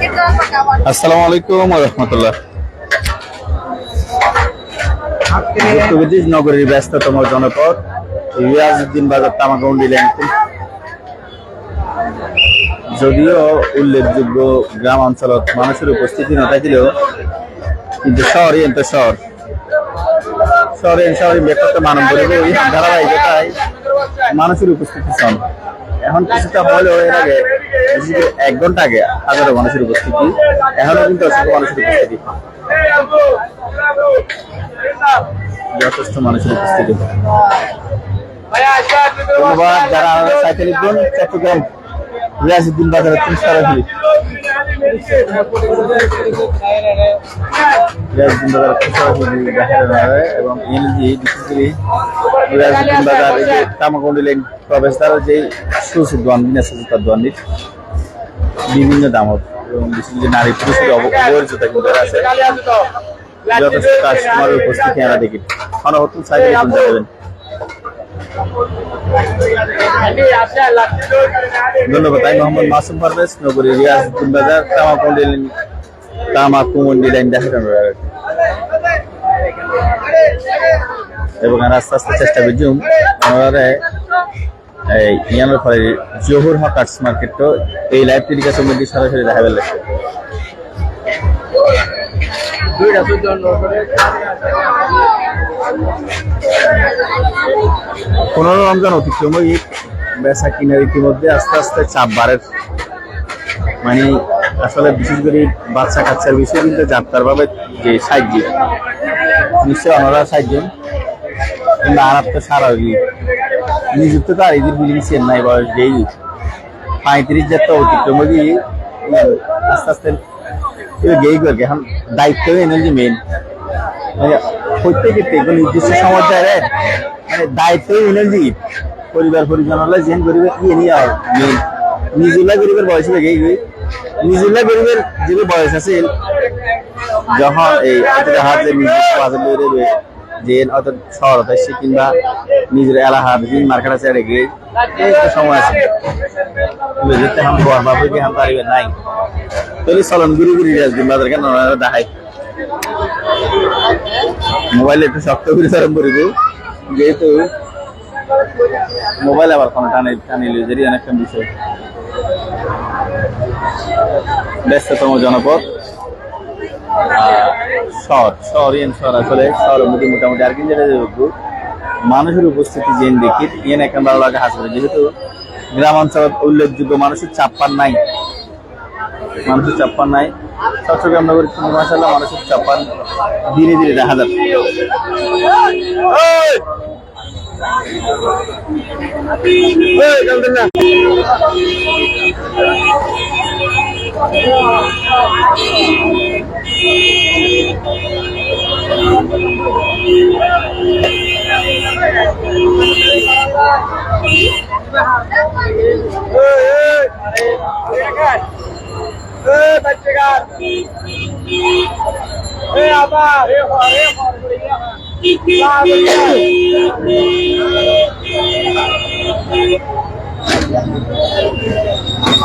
আসসালামু আলাইকুম রহমতুল্লাহ। যুক্তবিদিশ নগরীর ব্যস্ততম জনপদ রিয়াজউদ্দিন বাজার তামাকন্ডি ল্যাংটি যদিও উল্লেখযোগ্য গ্রাম অঞ্চলত মানুষের উপস্থিতি নাথাকিলেও কিন্তু শহরে এন্ত শহর। শহরে শহরে ব্যক্তিত্ব মানব ধারাবাহিকতায় মানুষের উপস্থিতি কম এখন কিছুটা হলেও এর আগে এক ঘণ্টা আগে হাজারো মানুষের উপস্থিতি, এখনও কিন্তু অসংখ্য মানুষের উপস্থিতি। যথেষ্ট মানুষের উপস্থিতি। ধন্যবাদ, যারা সাইকেল চট্টগ্রাম রিয়াজুদ্দিন বাজারের তিন সরাসরি দেখানো হয় এবং এনজি বিশেষ করে এই যে তামাকুন্ডি লেন প্রবেশদ্বার যে দোয়ান সুসিদ্ধার দোয়ানির বিভিন্ন দামত এবং বিশেষ করে নারী পুরুষের অবহেলিত কিন্তু আছে। উপস্থিতি আমরা দেখি। সাইকেল কিনতে যাবেন। ধন্যবাদ, আমি মোহাম্মদ মাসুম পারভেজ নগরী রিয়াজউদ্দিন বাজার লাইন তামাকুমন্ডি লাইন দেখানো এবং আস্তে আস্তে চেষ্টা আমরা এই ইয়ানোর ফলে জহুর হক আর্টস মার্কেট তো এই লাইভ টেলিকাস্টের মধ্যে সরাসরি দেখা পেলে পনেরো রমজান অতিক্রম ঈদ বেচা কিনার ইতিমধ্যে আস্তে আস্তে চাপ বাড়ে। মানে আসলে বিশেষ করে বাচ্চা কাচ্চার বিষয় কিন্তু যাত্রার ভাবে যে সাহায্য নিশ্চয় ওনারা সাহায্য। কিন্তু আর তো সারা হইলি নিযুক্ত তো আর এদের বিলিং চেন্নাই বয়স যেই পঁয়ত্রিশ যাত্রা অতিক্রম হয়ে আস্তে আস্তে গেই করে এখন দায়িত্ব এনে যে মেন মানে প্রত্যেকের থেকে নির্দিষ্ট সময় যায় মানে দায়িত্ব এনার্জি পরিবার পরিজন হলে জেন গরিবের কি নিয়ে মেন নিজুল্লাহ গরিবের বয়স হয়ে গই নিজুল্লাহ গরিবের যে বয়স আছে যখন এই হাত যে নিজস্ব বেরোবে যে অত শহর সে কিংবা নিজের এলাকা বিভিন্ন মার্কেট আছে এটা গিয়ে এই সময় আছে। যেতে হাম হাম পারিবে নাই তাহলে চলন গুরু গুরি রাজদিন বাজার কেন দেখাই মোবাইল একটু শক্ত করে আরম্ভ করিব যেহেতু মোবাইল আবার কোনো টানে টানিলে যদি অনেকটা বিষয়। ব্যস্ততম জনপদ। শহর শহর ইয়েন শহর আসলে শহরের মধ্যে মোটামুটি আর কি যেটা মানুষের উপস্থিতি জেন দেখি, ইয়েন একটা ভালো লাগে হাসপাতাল। যেহেতু গ্রাম অঞ্চল উল্লেখযোগ্য মানুষের চাপ্পান নাই। মানুষের চাপ্পান নাই। চট্টগ্রাম নগর কিন্তু মাসাল্লাহ মানুষের চাপান ধীরে ধীরে দেখা যাচ্ছে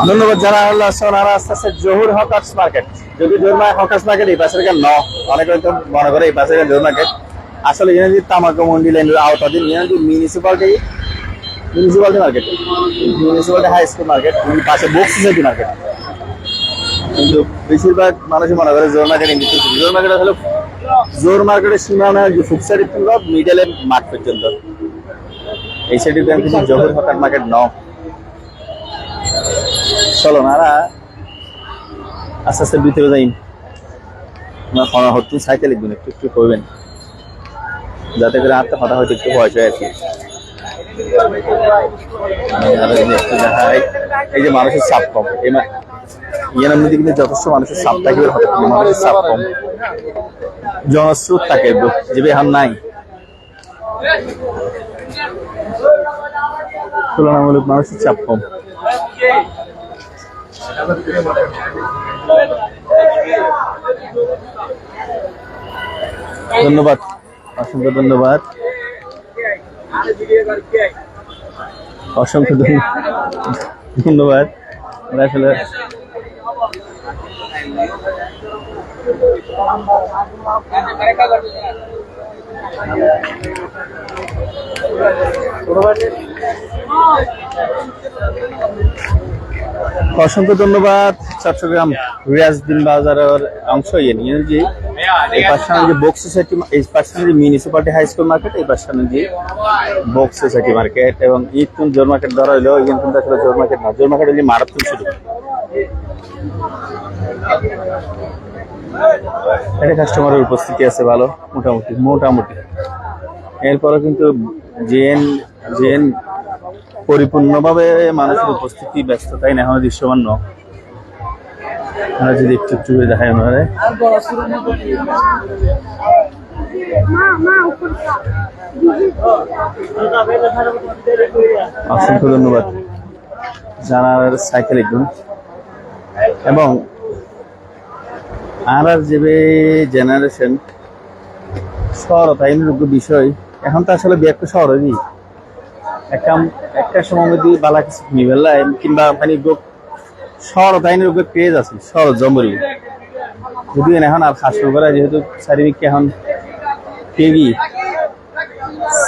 ধন্যবাদ যারা আল্লাহ সোনারা আস্তে আস্তে জহুর হকার্স মার্কেট। যদি জহুর হকার্স মার্কেট, এই পাশের ন। অনেক হয়তো মনে করে এই পাশের জহুর মার্কেট। আসলে এনার্জি তামাকো মন্ডি লাইনের আওতাধীন energy municipality municipality market municipality high school market পাশে বুক সোসাইটি মার্কেট কিন্তু বেশিরভাগ মানুষই মনে করে জোর মার্কেট ইঙ্গিত করছে জোর মার্কেট আসলে জোর মার্কেটের সীমানা ফুকসারি কিংবা মিডলের মাঠ পর্যন্ত। এই সাইডে কিন্তু জহুর হকার মার্কেট ন চলো নারা আস্তে আস্তে ভিতরে যাই। আমার হনা হচ্ছে সাইকেল একদিন একটু একটু করবেন। যাতে করে হাতে হঠাৎ হয়তো একটু বয়স হয় কি একটু এই যে মানুষের চাপ কম। এই ইয়ানের মধ্যে কিন্তু যথেষ্ট মানুষের চাপ থাকে মানুষের চাপ কম। জনস্রোত থাকে যে হান নাই। তুলনামূলক মানুষের চাপ কম। ধন্যবাদ, অসংখ্য ধন্যবাদ। অসংখ্য ধন্য- ধন্যবাদ। আমরা আসলে অসংখ্য ধন্যবাদ। চট্টগ্রাম রিয়াজ দিন বাজারের অংশ নিয়ে যে এই পাশে যে বক্স সোসাইটি এই পাশে যে মিউনিসিপালিটি হাই স্কুল মার্কেট এই পাশে যে বক্স সোসাইটি মার্কেট এবং ঈদ কোন জোর মার্কেট ধরা হইল ইয়ে কিন্তু আসলে জোর মার্কেট না, জোর মার্কেট মারাত্মক শুরু। এটা কাস্টমারের উপস্থিতি আছে ভালো, মোটামুটি মোটামুটি। এরপরে কিন্তু জেন জেন পরিপূর্ণভাবে মানুষের উপস্থিতি ব্যস্ততাই না এখন দৃশ্যমান ন আমরা যদি একটু একটু দেখাই আমরা অসংখ্য ধন্যবাদ। জানার সাইকেল একদম এবং আর আর যে জেনারেশন শহর তাইনোগ্য বিষয়, এখন তো আসলে বিয়ে একটা শহরেরই একটা একটা সময় মধ্যে বালা কিছু নিবেলাই কিংবা মানে শহর তাইনের উপরে ক্রেজ আছে শহর জম্বরি যদিও এখন আর খাস করে যেহেতু এখন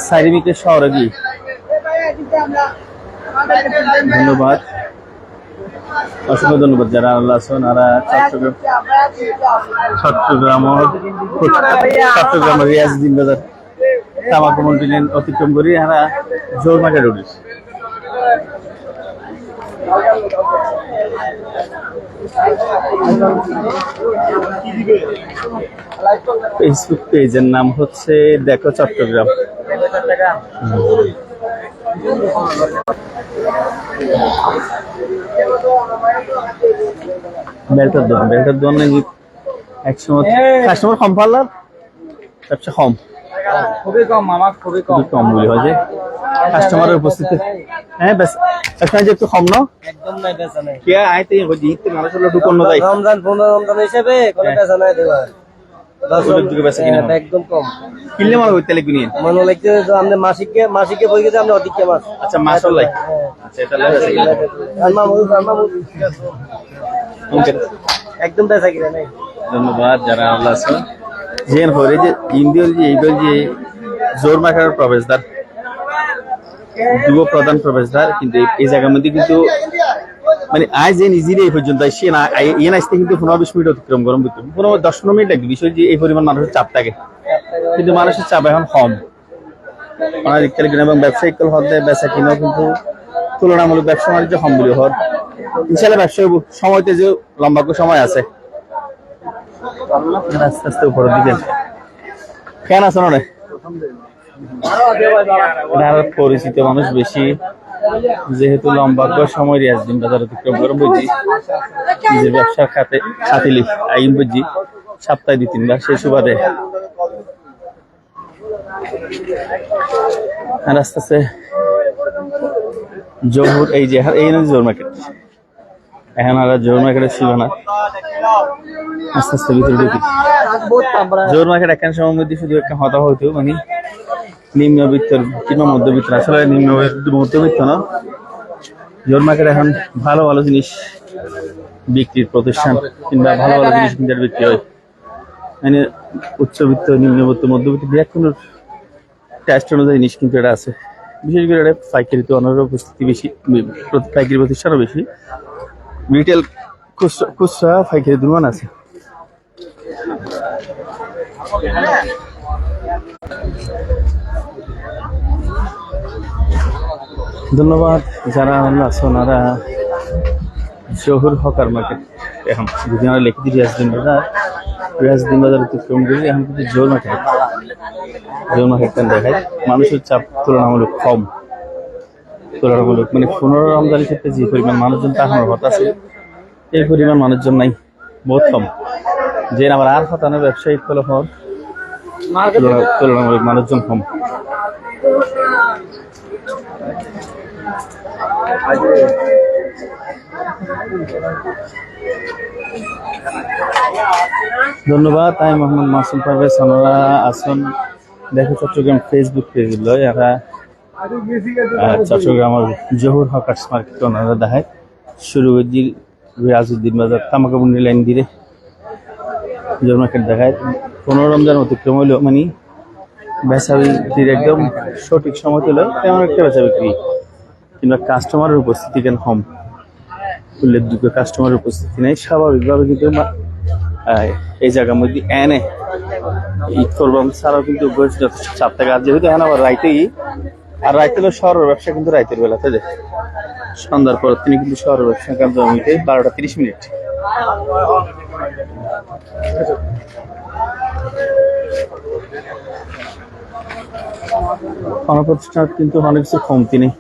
চারিদিকে শহরে কি ধন্যবাদ। অসংখ্য ধন্যবাদ যারা আল্লাহ আছেন আর চট্টগ্রাম চট্টগ্রাম চট্টগ্রাম দিন বাজার তামাকু মন্ডলীন অতিক্রম করি জোর মাঠে উঠিস ফেসবুক পেজের নাম হচ্ছে দেখো চট্টগ্রাম। বেলটার দোকান। বেলটার দোকান নাকি একসময় কাস্টমার কম পারলাম? ব্যবসা কম। খুবই কম মামা খুবই কম। কম বলি হয় যে। কাস্টমারের উপস্থিতি হ্যাঁ বেশ একটা যে একটু কম না? একদম নাই বেচা নাই। কে আইতে জিতে মানুষ হলো না যাই রমজান পনেরো রমজান হিসেবে কোনো হ্যাঁ। বেচা নাই হয়। একদম কম। কিনলে মানে হইতে লাগবে নিয়ে মনে লাগছে যে আমাদের মাসিককে মাসিককে বই গেছে আমরা অধিককে মাস। আচ্ছা মাছ লাই আচ্ছা এটা লাগে একদম বেচা কিনা নাই। ধন্যবাদ যারা আল্লাহ আছেন জেন হরে যে ইন্ডিয়ার যে এইবার যে জোর মাখার প্রবেশদ্বার। যুব প্রধান প্রবেশদ্বার কিন্তু এই- জায়গার মধ্যে কিন্তু মানে আজ যে নিজের এই পর্যন্ত, সে না ইয়ে আসতে কিন্তু পনেরো বিশ মিনিট অতিক্রম গরম কিন্তু পনেরো দশ পনেরো মিনিট লাগবে, বিষয় যে এই পরিমাণ মানুষের চাপ থাকে। কিন্তু মানুষের চাপ এখন কম। আমার ইকাল কিনা এবং ব্যবসায়িক হতে বেচা কিনাও কিন্তু তুলনামূলক ব্যবসা বাণিজ্য কম বলে হর ইনশাল্লাহ ব্যবসা হইব। সময়তে যে লম্বা সময় আছে। আস্তে আস্তে উপরের দিকে। কেন আছো না আর পরিচিত মানুষ বেশি, যেহেতু লম্বা সময় রিয়াজ দিন বাজার অতিক্রম করে বুঝি। নিজের ব্যবসার খাতে খাতিলি আইন বুঝি। সপ্তাহে দুই, তিনবার সেই সুবাদে আর আস্তে আস্তে জোহর, এই যে, এই নদী জোর মার্কেট এখন আর জোর মার্কেটের সীমানা আস্তে আস্তে ভিতরে ঢুকি। জোর মার্কেট একখান সময় মধ্যে শুধু একটা হতা হইতো মানে নিম্নবিত্ত কিংবা মধ্যবিত্ত আসলে নিম্ন মধ্যবিত্ত না। জোর মার্কেট এখন ভালো ভালো জিনিস বিক্রির প্রতিষ্ঠান কিংবা ভালো ভালো জিনিস কিন্তু বিক্রি হয়। মানে উচ্চবিত্ত, নিম্নবিত্ত, মধ্যবিত্ত যে কোনো টেস্ট অনুযায়ী জিনিস কিন্তু এটা আছে। বিশেষ করে এটা পাইকারি তো অনেক উপস্থিতি বেশি পাইকারি প্রতিষ্ঠানও বেশি। রিটেল খুচরা পাইকারি দুমান আছে। ধন্যবাদ, যারা আছেন ওনারা জহুর হকার মার্কেট এখন যদি আমরা লিখে দিই রিয়াজদিন বাজার রিয়াজদিন বাজার অতিক্রম করি, এখন কিন্তু জোর মার্কেট জোর মার্কেট দেখায় মানুষের চাপ তুলনামূলক কম। তুলনামূলক মানে পনেরো রমজানের ক্ষেত্রে যে পরিমাণ মানুষজন তাহানোর হত আছে, এই পরিমাণ মানুষজন নাই, বহুত কম। যে আমার আর হতানো ব্যবসায়িক ফলাফল, তুলনা- তুলনামূলক মানুষজন কম। ধন্যবাদ, আমি মোহাম্মদ মাসুম পারভেজ ওনারা আসুন। দেখো চট্টগ্রাম ফেসবুক পেজ লয় এরা চট্টগ্রামের জহুর হকার্স মার্কেট ওনারা দেখায়। শুরু করছি রিয়াজউদ্দিন বাজার তামাকাবুন্ডি লাইন দিয়ে। জোর মার্কেট দেখায়। পনেরো রমজান অতিক্রম হইল মানে বেচা বিক্রির একদম সঠিক সময় হলো তেমন একটা বেচা বিক্রি। কিংবা কাস্টমারের উপস্থিতি কেন কম? উল্লেখযোগ্য কাস্টমারের উপস্থিতি নেই। স্বাভাবিকভাবে কিন্তু এই জায়গার মধ্যে এনে ঈদ করবাম ছাড়াও কিন্তু যথেষ্ট চাপ থাকে। আর যেহেতু এখন আবার রাইতেই আর রাইতে হলো শহরের ব্যবসা কিন্তু রাইতের বেলাতে দেয় সন্ধ্যার পর তিনি কিন্তু শহরের ব্যবসা জমিতে বারোটা তিরিশ মিনিট। প্রতিষ্ঠান কিন্তু অনেক কিছু কমতি নেই।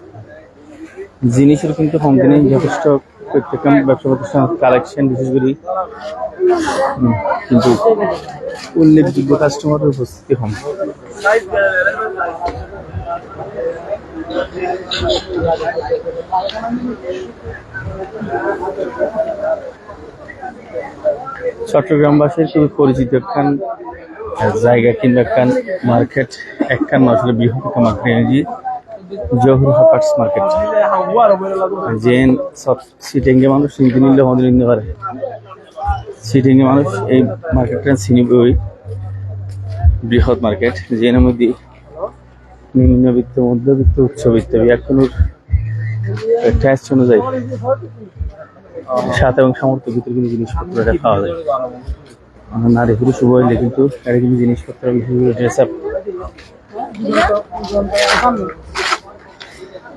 জিনিসের কিন্তু নেই যথেষ্ট প্রত্যেক ব্যবসা প্রতিষ্ঠান কালেকশন বিশেষ করে কিন্তু উল্লেখযোগ্য কাস্টমারের উপস্থিতি কম চট্টগ্রামবাসীর খুবই পরিচিত একখান জায়গা কিংবা একখান মার্কেট একখান আসলে বৃহৎ এনেছি জহুর হাকার্স মার্কেট। জেন সব সিটিংয়ে মানুষ নিতে নিলে আমাদের নিতে পারে। সিটিংয়ে মানুষ এই মার্কেটটা চিনিব ওই বৃহৎ মার্কেট জেনের মধ্যে নিম্নবিত্ত মধ্যবিত্ত উচ্চবিত্ত এখনোর ট্যাক্স অনুযায়ী সাত এবং সামর্থ্য ভিতরে কিন্তু জিনিসপত্র এটা পাওয়া যায়। নারী পুরুষ উভয় কিন্তু এটা কিন্তু জিনিসপত্র ড্রেস আপ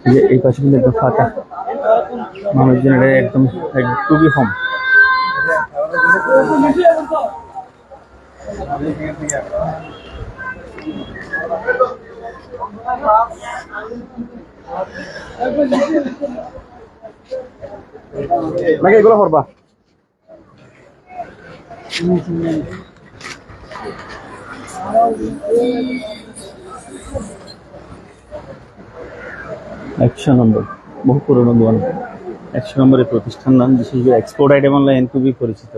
যে এই পাশে কিন্তু একদম ফাঁকা। মানুষজন এটা একদম, এক- খুবই কম। নাকি এগুলো করবা? একশো নম্বর বহু পুরনো দোকান। একশো নম্বরের প্রতিষ্ঠান নাম বিশেষ করে এক্সপোর্ট আইটেম অনলাইন খুবই পরিচিত।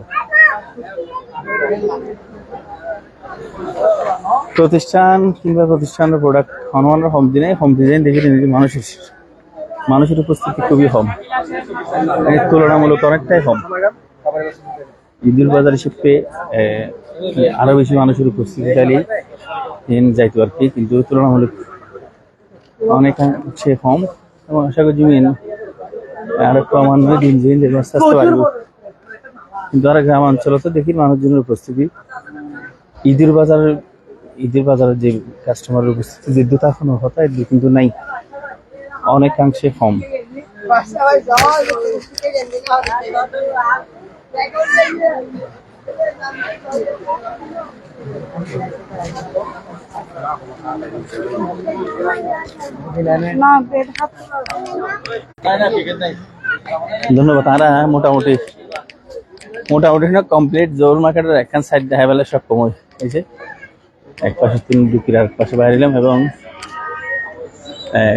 প্রতিষ্ঠান কিংবা প্রতিষ্ঠানের প্রোডাক্ট হনুমানের হোম দিনে হোম ডিজাইন দেখে মানুষের মানুষের উপস্থিতি খুবই এর তুলনামূলক অনেকটাই কম ঈদুল বাজার হিসেবে আহ, আরও বেশি মানুষের উপস্থিতি চাইলে যাইতো আর কি কিন্তু তুলনামূলক অনেকাংশে কম, এবং আশা করছি মেন আরও ক্রমান্বয়ে দিন দিন যে আস্তে বাড়বে। কিন্তু আর গ্রাম অঞ্চলে তো দেখি মানুষজনের উপস্থিতি। ঈদের বাজারের ঈদের বাজারের যে কাস্টমারের উপস্থিতি, যে দুটা এখনও কথা কিন্তু নাই। অনেকাংশে কম। ধন্যবাদ, তারা মোটামুটি মোটামুটি না কমপ্লিট জোর মার্কেটের একখান সাইড দেখা সব কম হয়েছে এক পাশে আর পাশে বাইরে এলাম এবং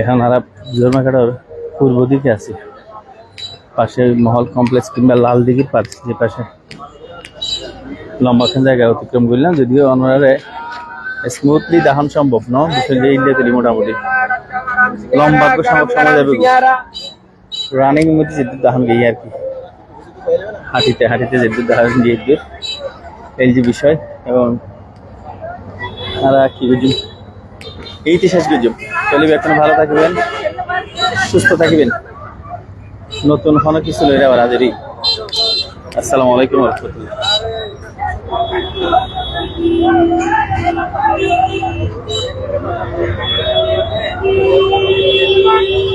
এখন আর জোর মার্কেটের পূর্ব দিকে আছি। পাশে মহল কমপ্লেক্স কিংবা লাল দিঘির পাশ যে পাশে লম্বাখান জায়গায় অতিক্রম করলাম, যদিও অনারে স্মুথলি দেখান সম্ভব ন, বিষয় যে ইন্ডিয়া তুলি মোটামুটি। লম্বা সম্ভব সময় যাবে রানিং মধ্যে যেতে দেখান গিয়ে আর কি। হাঁটিতে হাঁটিতে যেতে দেখান গিয়ে এই যে বিষয়, এবং আর কি বুঝুন? এইটি শেষ বুঝুন। চলিবে এখন, ভালো থাকবেন, সুস্থ থাকবেন। নতুন কোনো কিছু লইলে আবার হাজিরি। আসসালামু আলাইকুম রহমতুল্লাহ। Thank you.